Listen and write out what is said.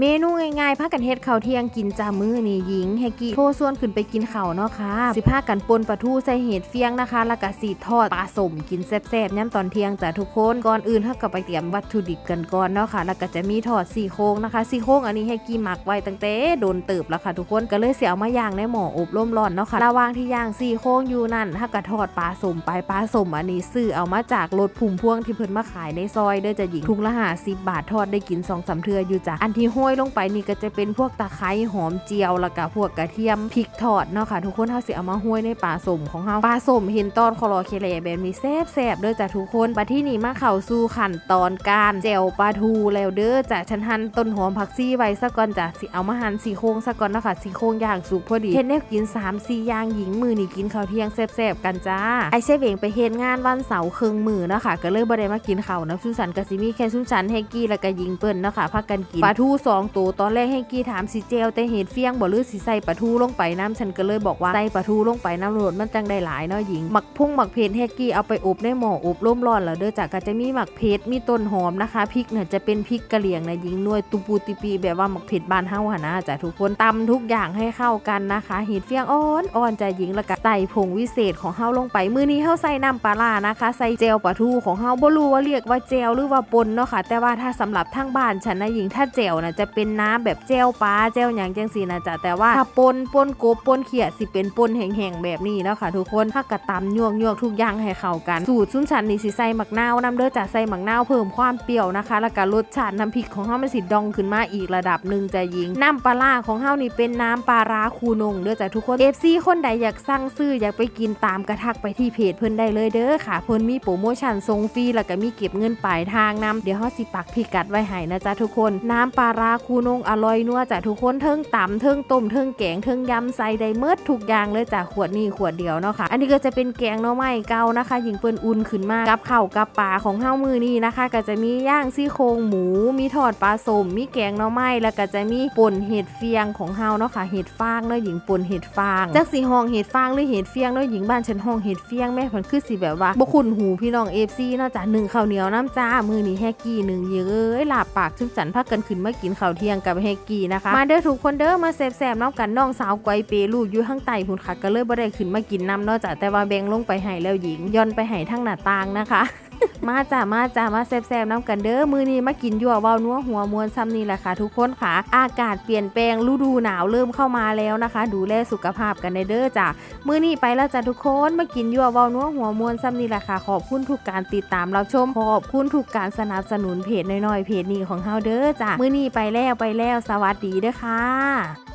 เมนูง่ายๆพากันเฮ็ดข้าวเที่ยงกินจามื้อนี่หญิงแฮกกี้โทรส่วนขึ้นไปกินข้าวเนาะค่ะสิพากันปนปลาทูใส่เห็ดเฟียงนะคะ แล้วก็สีทอดปลาสมกินแซ่บๆย่ำตอนเที่ยงจ้ะทุกคนก่อนอื่นเฮาก็ไปเตรียมวัตถุดิบกันก่อนเนาะค่ะ แล้วก็จะมีทอดซี่โครงนะคะซี่โครงอันนี้แฮกกี้หมักไว้ตั้งแต่โดนเติบแล้วค่ะทุกคนก็เลยเสียเอามาย่างในหม้ออบลมร้อนเนาะค่ะระหว่างที่ย่างซี่โครงอยู่นั่นถ้าก็ทอดปลาสมไปปลาสมอันนี้ซื้อเอามาจากรถพุ่มพวงที่เพิ่นมาขายในซอยเด้อจะหญิงถุงละ50บาททอดได้กิน2อสาเทืออยู่จ้ะอันที่ยลงไปนี่ก็จะเป็นพวกตะไคร้หอมเจียวแล้วก็พวกกระเทียมพริกทอดเนาะค่ะทุกคนเฮาสิเอามาห้อยในปลาสมของเฮาปลาสมเห็นตอนคอรอเคเลแบบนี้แซ่บๆเด้อจ้ะทุกคนปลาที่นี่มาเข้าสู่ขั้นตอนการแจ่วปลาทูแล้วเด้อจ้ะฉันหั่นต้นหอมผักซี่ไว้ซะก่อนจ้ะสิเอามาหั่นสีโครงซะก่อนเนาะค่ะสีโครงย่างสุกพอดีเฮ็ดแนวกิน3 4อย่างหญิงมือนี่กินข้าวเที่ยงแซ่บๆกันจ้าไอเชฟเองไปเฮ็ดงานวันเสาร์ครึ่งมือเนาะค่ะก็เลยบ่ได้มากินข้าวนะซุสันก็สิมีแค่ซุสันแฮกกี้แล้วก็หญิงเปิ้นเนาะค่ะพากันกินปลาทูสองตัวตอนแรกแฮกกี้ถามสิเจลแต่เห็ดเฟียงบ่หรือสิใส่ปลาทูลงไปน้ำฉันก็เลยบอกว่าใส่ปลาทูลงไปน้ำโหลดมันจังได้หลายเนาะหญิงหมักพุ่งหมักเพชรแฮกกี้เอาไปอบในหม้ออบร่มร้อนแล้วเด้อจ้ะก็จะมีหมักเพชรมีต้นหอมนะคะพริกเนี่ยจะเป็นพริกกะเหรี่ยงนะหญิงนวยตุปูติปีแบบว่าหมักเผ็ดบานเฮาหนนะจ้ะทุกคนตำทุกอย่างให้เข้ากันนะคะเห็ดเฟียงอ่อนอ่อนจ้ะหญิงแล้วก็ใส่ผงวิเศษของเฮาลงไปมื้อนี้เฮาใส่น้ำปลาร้านะคะ ใส่เจลปลาทูของเฮาบ่รู้ว่าเรียกว่าเจลหรือว่าปนเนาะค่ะแต่ว่าถ้าสำหรับทางบ้านฉันนะหญิงถ้าเจลนะจะเป็นน้ำแบบเจลปลาเจลหยังจังซี่นะจ๊ะแต่ว่าถ้าปนปนกบปนเขียดสิเป็นปนแห้งๆแบบนี้เนาะค่ะ ทุกคนถ้ากระตำยวกยวกทุกอย่างให้เข้ากัน สูตรซุ้นฉันนี่สิใส่หมักนาวน้ำเด้อจ้ะใส่หมักนาวเพิ่มความเปรี้ยวนะคะ แล้วก็รสชาติน้ำพริกของเฮามันสิดองขึ้นมาอีกระดับหนึ่งจะยิงน้ำปลาร้าของเฮานี่เป็นน้ำปลาร้าคูนงเด้อจ้ะทุกคน FC คนใดอยากสั่งซื้ออยากไปกินตามกระทักไปที่เพจเพิ่นได้เลยเด้อค่ะ เพิ่นมีโปรโมชั่นส่งฟรีแล้วก็มีเก็บเงินปลายทางนำเดี๋ยวเฮาสิปักพิกัดไว้ให้นะจ๊ะทุกคน น้ำปลาร้าคูนงอร่อยนัวจ้ะทุกคนเทิงตำเทิงต้มเทิงแกงเทิงยำใส่ได้เมิดทุกอย่างเลยจ้ะขวดนี้ขวดเดียวเนาะค่ะ อันนี้ก็จะเป็นแกงหน่อไม้เก่านะคะหญิงเปิ้นอุ่นขึ้นมากับข้าวกับปลาของเฮามือนี้นะคะ ก็จะมีย่างซี่โครงหมู มีทอดปลาสมมีแกงหน่อไม้แล้วก็จะมีป่นเห็ดเฟียงของเฮาเนาะค่ะเห็ดฟางเนาะหญิงป่นเห็ดฟางจักสีห้องเห็ดฟางหรือเห็ดเฟียงเนาะหญิงบ้านฉันห้องเห็ดเฟียงแม่เพิ่นคือสิแบบว่าบคุ้นหูพี่น้อง FC เนาะจ้ะหนึ่งข้าวเหนียวน้ำจ้ามือนี้แฮกกี้หนึ่งเยอะเอ้ยลาบปากชุ่มสันพักกันขึ้นมากินข้าวเที่ยงกับเฮกกี้นะคะ มาเด้อถูกคนเด้อมาแสบๆน้องกันน้องสาวไกวเปลูกอยู่ข้างใต้พุ่นค่ะก็เลยบ่ได้ขึ้นมากินน้ำนอกจากแต่ว่าแบงลงไปให้แล้วหญิงย่อนไปให้ทั้งหน้าต่างนะคะ มาจ้ามาจ้ามาแซ่บๆน้ำกันเด้อมือนี้มากินยั่วเว้านัวหัวมวนซ้ำนี่แหละค่ะ ทุกคนค่ะ อากาศเปลี่ยนแปลงฤดูหนาวเริ่มเข้ามาแล้วนะคะ ดูแลสุขภาพกันในเด้อจ้ามือนี้ไปแล้วจ้าทุกคนมากินยั่วเว้านัวหัวมวนซ้ำนี่แหละค่ะ ขอบคุณทุกการติดตามรับชมขอบคุณทุกการสนับสนุนเพจน้อยๆเพจนี้ของเฮาเด้อจ้ามือนี้ไปแล้วไปแล้วสวัสดีเด้อค่ะ